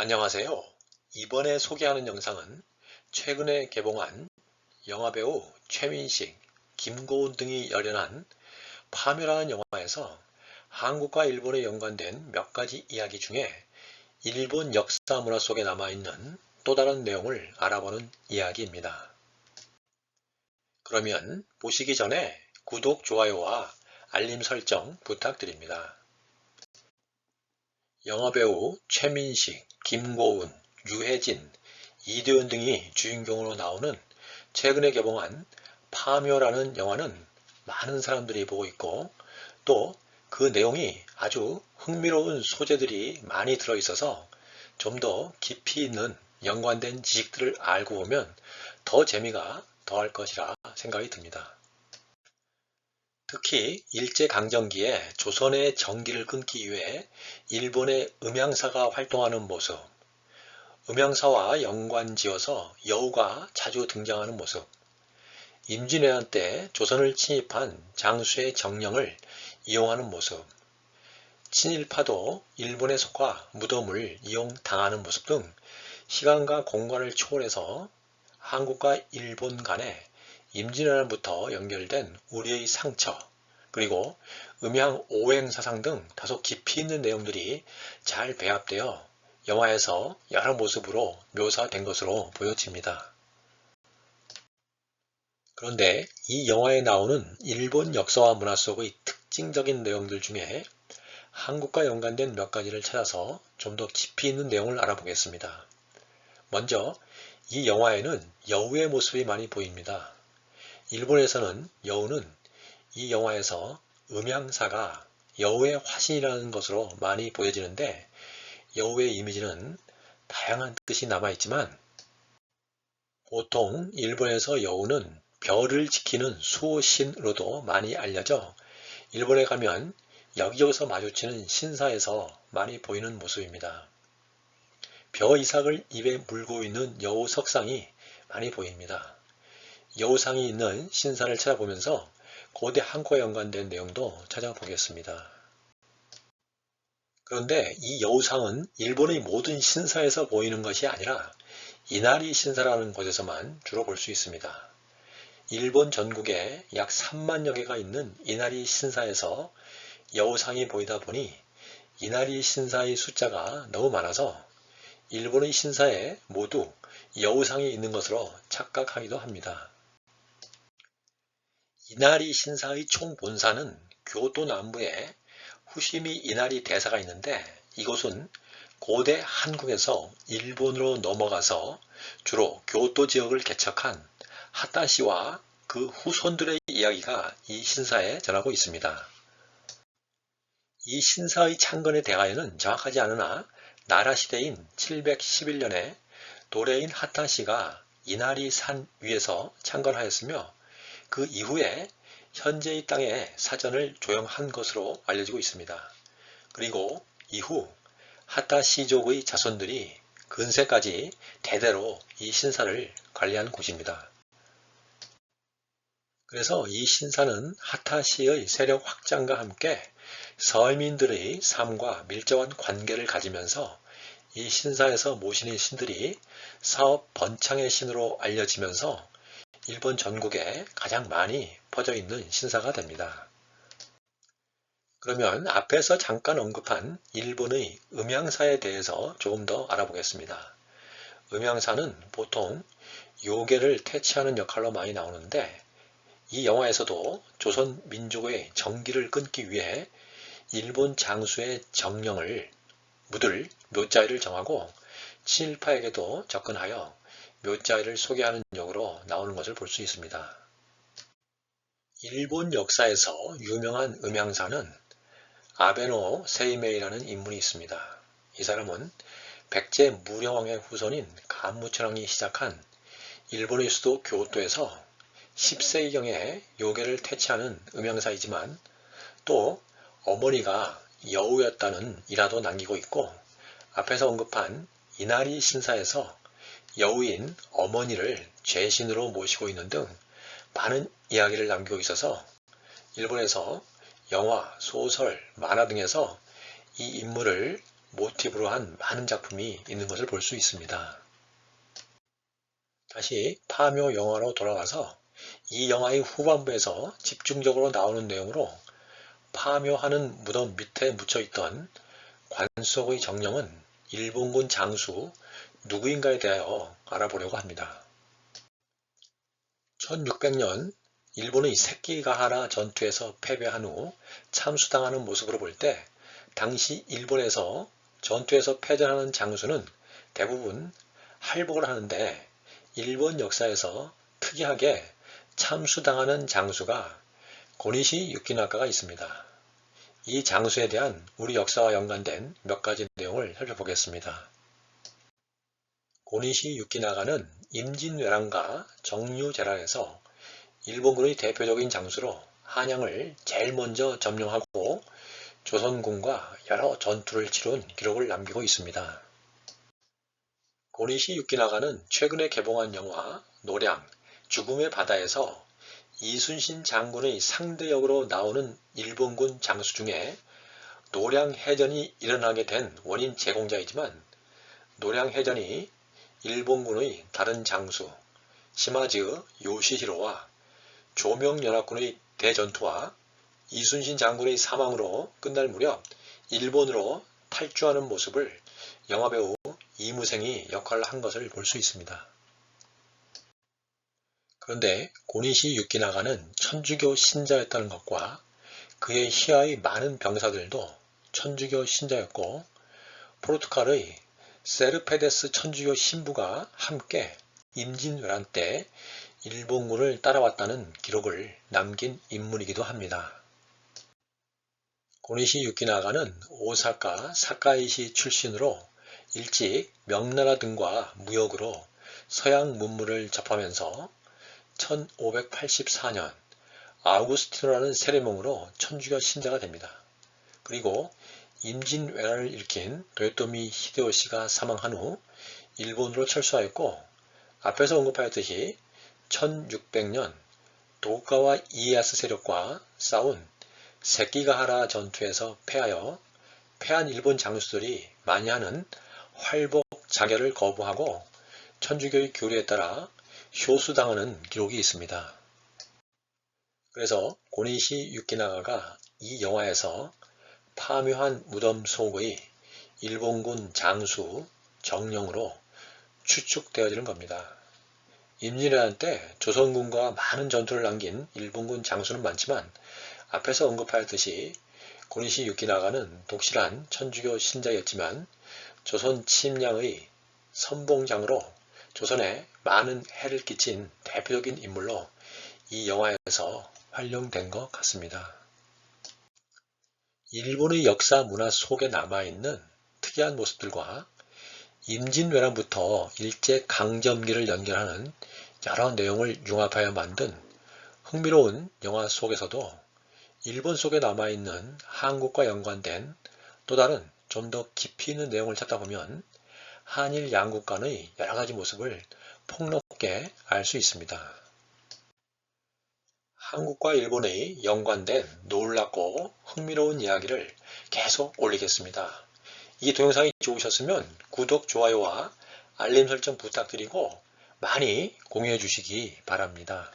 안녕하세요. 이번에 소개하는 영상은 최근에 개봉한 영화배우 최민식, 김고은 등이 열연한 파묘라는 영화에서 한국과 일본에 연관된 몇 가지 이야기 중에 일본 역사 문화 속에 남아있는 또 다른 내용을 알아보는 이야기입니다. 그러면 보시기 전에 구독, 좋아요와 알림 설정 부탁드립니다. 영화배우 최민식, 김고은, 유해진, 이도현 등이 주인공으로 나오는 최근에 개봉한 파묘라는 영화는 많은 사람들이 보고 있고 또 그 내용이 아주 흥미로운 소재들이 많이 들어있어서 좀 더 깊이 있는 연관된 지식들을 알고 보면 더 재미가 더할 것이라 생각이 듭니다. 특히 일제강점기에 조선의 전기를 끊기 위해 일본의 음향사가 활동하는 모습, 음향사와 연관지어서 여우가 자주 등장하는 모습, 임진왜란 때 조선을 침입한 장수의 정령을 이용하는 모습, 친일파도 일본에 속하 무덤을 이용당하는 모습 등 시간과 공간을 초월해서 한국과 일본 간에 임진왜란부터 연결된 우리의 상처, 그리고 음양 오행사상 등 다소 깊이 있는 내용들이 잘 배합되어 영화에서 여러 모습으로 묘사된 것으로 보여집니다. 그런데 이 영화에 나오는 일본 역사와 문화 속의 특징적인 내용들 중에 한국과 연관된 몇 가지를 찾아서 좀 더 깊이 있는 내용을 알아보겠습니다. 먼저 이 영화에는 여우의 모습이 많이 보입니다. 일본에서는 여우는 이 영화에서 음향사가 여우의 화신이라는 것으로 많이 보여지는데 여우의 이미지는 다양한 뜻이 남아있지만 보통 일본에서 여우는 별을 지키는 수호신으로도 많이 알려져 일본에 가면 여기저기서 마주치는 신사에서 많이 보이는 모습입니다. 벼 이삭을 입에 물고 있는 여우 석상이 많이 보입니다. 여우상이 있는 신사를 찾아보면서 고대 한국과 연관된 내용도 찾아보겠습니다. 그런데 이 여우상은 일본의 모든 신사에서 보이는 것이 아니라 이나리 신사라는 곳에서만 주로 볼 수 있습니다. 일본 전국에 약 3만여 개가 있는 이나리 신사에서 여우상이 보이다 보니 이나리 신사의 숫자가 너무 많아서 일본의 신사에 모두 여우상이 있는 것으로 착각하기도 합니다. 이나리 신사의 총본사는 교도 남부에 후시미 이나리 대사가 있는데 이곳은 고대 한국에서 일본으로 넘어가서 주로 교도 지역을 개척한 하타시와 그 후손들의 이야기가 이 신사에 전하고 있습니다. 이 신사의 창건의 대가에는 정확하지 않으나 나라 시대인 711년에 도레인 하타시가 이나리 산 위에서 창건하였으며 그 이후에 현재의 땅에 사전을 조형한 것으로 알려지고 있습니다. 그리고 이후 하타시족의 자손들이 근세까지 대대로 이 신사를 관리한 곳입니다. 그래서 이 신사는 하타시의 세력 확장과 함께 서민들의 삶과 밀접한 관계를 가지면서 이 신사에서 모시는 신들이 사업 번창의 신으로 알려지면서 일본 전국에 가장 많이 퍼져 있는 신사가 됩니다. 그러면 앞에서 잠깐 언급한 일본의 음양사에 대해서 조금 더 알아보겠습니다. 음양사는 보통 요괴를 퇴치하는 역할로 많이 나오는데 이 영화에서도 조선 민족의 정기를 끊기 위해 일본 장수의 정령을 묻을 묘자리를 정하고 친일파에게도 접근하여 묘자리를 소개하는 역으로 나오는 것을 볼 수 있습니다. 일본 역사에서 유명한 음향사는 아베노 세이메이라는 인물이 있습니다. 이 사람은 백제 무령왕의 후손인 간무천왕이 시작한 일본의 수도 교토에서 10세기경에 요괴를 퇴치하는 음향사이지만 또 어머니가 여우였다는 일화도 남기고 있고 앞에서 언급한 이나리 신사에서 여우인 어머니를 죄신으로 모시고 있는 등 많은 이야기를 남기고 있어서 일본에서 영화, 소설, 만화 등에서 이 인물을 모티브로 한 많은 작품이 있는 것을 볼 수 있습니다. 다시 파묘 영화로 돌아가서 이 영화의 후반부에서 집중적으로 나오는 내용으로 파묘하는 무덤 밑에 묻혀있던 관속의 정령은 일본군 장수 누구인가에 대하여 알아보려고 합니다. 1600년 일본의 새끼가하라 전투에서 패배한 후 참수당하는 모습으로 볼 때 당시 일본에서 전투에서 패전하는 장수는 대부분 할복을 하는데 일본 역사에서 특이하게 참수당하는 장수가 고니시 유키나카가 있습니다. 이 장수에 대한 우리 역사와 연관된 몇 가지 내용을 살펴보겠습니다. 고니시 유키나가는 임진왜란과 정유재란에서 일본군의 대표적인 장수로 한양을 제일 먼저 점령하고 조선군과 여러 전투를 치룬 기록을 남기고 있습니다. 고니시 유키나가는 최근에 개봉한 영화 노량, 죽음의 바다에서 이순신 장군의 상대 역으로 나오는 일본군 장수 중에 노량해전이 일어나게 된 원인 제공자이지만 노량해전이 일본군의 다른 장수 시마즈 요시히로와 조명연합군의 대전투와 이순신 장군의 사망으로 끝날 무렵 일본으로 탈주하는 모습을 영화배우 이무생이 역할을 한 것을 볼 수 있습니다. 그런데 고니시 유키나가는 천주교 신자였다는 것과 그의 희하의 많은 병사들도 천주교 신자였고 포르투갈의 세르페데스 천주교 신부가 함께 임진왜란 때 일본군을 따라왔다는 기록을 남긴 인물이기도 합니다. 고니시 유키나가는 오사카 사카이시 출신으로 일찍 명나라 등과 무역으로 서양 문물을 접하면서 1584년 아우구스티노라는 세례명으로 천주교 신자가 됩니다. 그리고 임진왜란을 일으킨 도요토미 히데요시가 사망한 후 일본으로 철수하였고 앞에서 언급하였듯이 1600년 도가와 이에야스 세력과 싸운 세끼가하라 전투에서 패하여 패한 일본 장수들이 많이 하는 활복 자결을 거부하고 천주교의 교리에 따라 효수당하는 기록이 있습니다. 그래서 고니시 유키나가가 이 영화에서 파묘한 무덤 속의 일본군 장수 정령으로 추측되어지는 겁니다. 임진왜란 때 조선군과 많은 전투를 남긴 일본군 장수는 많지만 앞에서 언급하였듯이 고니시 유키나가는 독실한 천주교 신자였지만 조선 침량의 선봉장으로 조선에 많은 해를 끼친 대표적인 인물로 이 영화에서 활용된 것 같습니다. 일본의 역사 문화 속에 남아있는 특이한 모습들과 임진왜란부터 일제 강점기를 연결하는 여러 내용을 융합하여 만든 흥미로운 영화 속에서도 일본 속에 남아있는 한국과 연관된 또 다른 좀 더 깊이 있는 내용을 찾다 보면 한일 양국 간의 여러 가지 모습을 폭넓게 알 수 있습니다. 한국과 일본의 연관된 놀랍고 흥미로운 이야기를 계속 올리겠습니다. 이 동영상이 좋으셨으면 구독, 좋아요와 알림 설정 부탁드리고 많이 공유해 주시기 바랍니다.